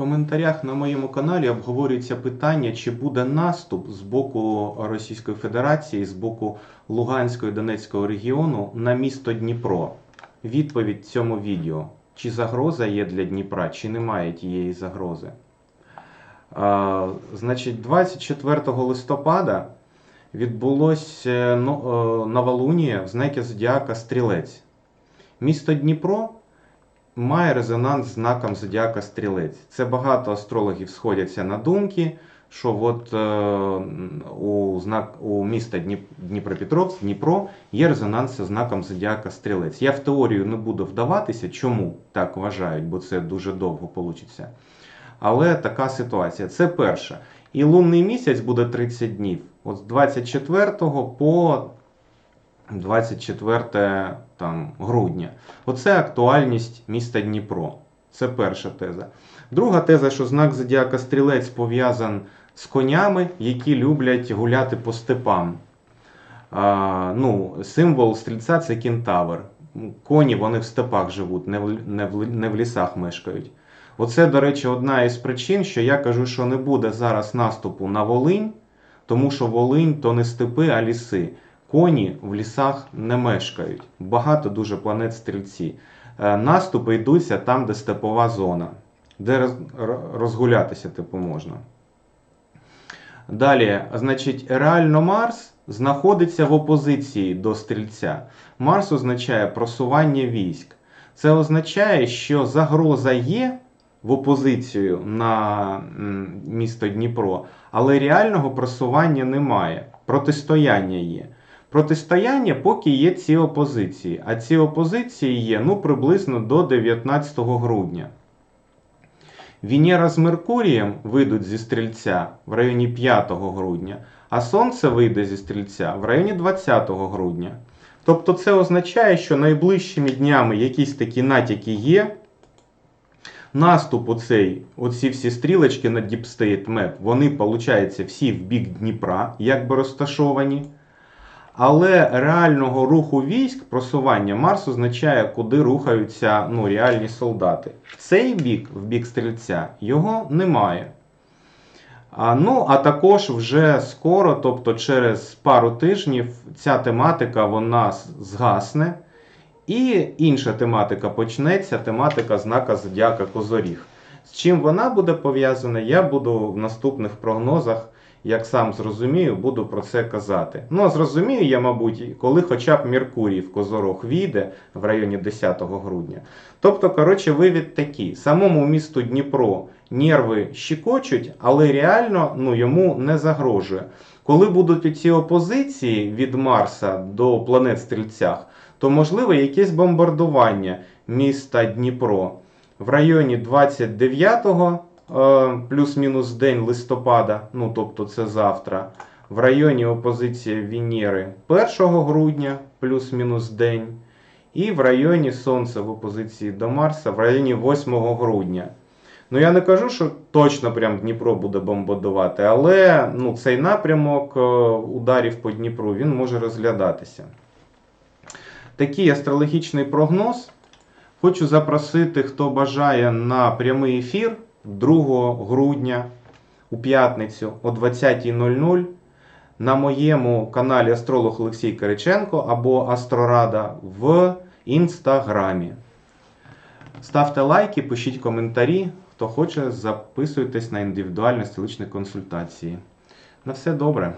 коментарях на моєму каналі обговорюється питання, чи буде наступ з боку Російської Федерації, з боку Луганського і Донецького регіону на місто Дніпро. Відповідь цьому відео. Чи загроза є для Дніпра, чи немає тієї загрози. А, значить, 24 листопада відбулося новолунія в знакі Зодіака Стрілець. Місто Дніпро має резонанс з знаком Зодіака Стрілець. Це багато астрологів сходяться на думки, що от е, у, знак, у міста Дніп, Дніпропетровськ, Дніпро є резонанс зі знаком Зодіака Стрілець. Я в теорію не буду вдаватися, чому так вважають, бо це дуже довго вийде. Але така ситуація. Це перше. І лунний місяць буде 30 днів. От з 24 по 24 там, грудня. Оце актуальність міста Дніпро. Це перша теза. Друга теза, що знак Зодіака Стрілець пов'язан з конями, які люблять гуляти по степам. А, ну, Символ стрільця це кентавр. Коні вони в степах живуть, не в, не в, не в лісах мешкають. Оце, до речі, одна із причин, що я кажу, що не буде зараз наступу на Волинь, тому що Волинь то не степи, а ліси. Коні в лісах не мешкають. Багато дуже планет стрільці. Е, Наступи йдуться там, де степова зона, де розгулятися типу можна. Далі, значить, реально Марс знаходиться в опозиції до стрільця. Марс означає просування військ. Це означає, що загроза є в опозицію на місто Дніпро, але реального просування немає. Протистояння є. Протистояння поки є ці опозиції. А ці опозиції є ну, приблизно до 19 грудня. Венера з Меркурієм вийдуть зі стрільця в районі 5 грудня, а Сонце вийде зі стрільця в районі 20 грудня. Тобто це означає, що найближчими днями якісь такі натяки є. Наступ оцей, оці всі стрілочки на Deep State Map, вони, виходить, всі в бік Дніпра, якби розташовані. Але реального руху військ, просування Марс означає, куди рухаються ну, реальні солдати. Цей бік, в бік стрільця, його немає. А, Ну, а також вже скоро, тобто через пару тижнів, ця тематика вона згасне. І інша тематика почнеться, тематика знака Зодіака Козоріг. З чим вона буде пов'язана, я буду в наступних прогнозах як сам зрозумію, буду про це казати. Ну, а зрозумію я, мабуть, коли хоча б Меркурій в Козорог війде в районі 10 грудня. Тобто, коротше, вивід такий. Самому місту Дніпро нерви щекочуть, але реально ну, йому не загрожує. Коли будуть ці опозиції від Марса до планет Стрільцях, то можливо якесь бомбардування міста Дніпро в районі 29 Е, плюс-мінус день листопада, ну тобто це завтра, в районі опозиції Венери 1 грудня, плюс-мінус день, і в районі Сонця в опозиції до Марса в районі 8 грудня. Ну, я не кажу, що точно прям Дніпро буде бомбардувати, але ну, цей напрямок е, ударів по Дніпру він може розглядатися. Такий астрологічний прогноз. Хочу запросити, хто бажає на прямий ефір. 2 грудня у п'ятницю о 20.00 на моєму каналі Астролог Олексій Кириченко або Астрорада в інстаграмі. Ставте лайки, пишіть коментарі. Хто хоче, записуйтесь на індивідуальні столичні консультації. На все добре.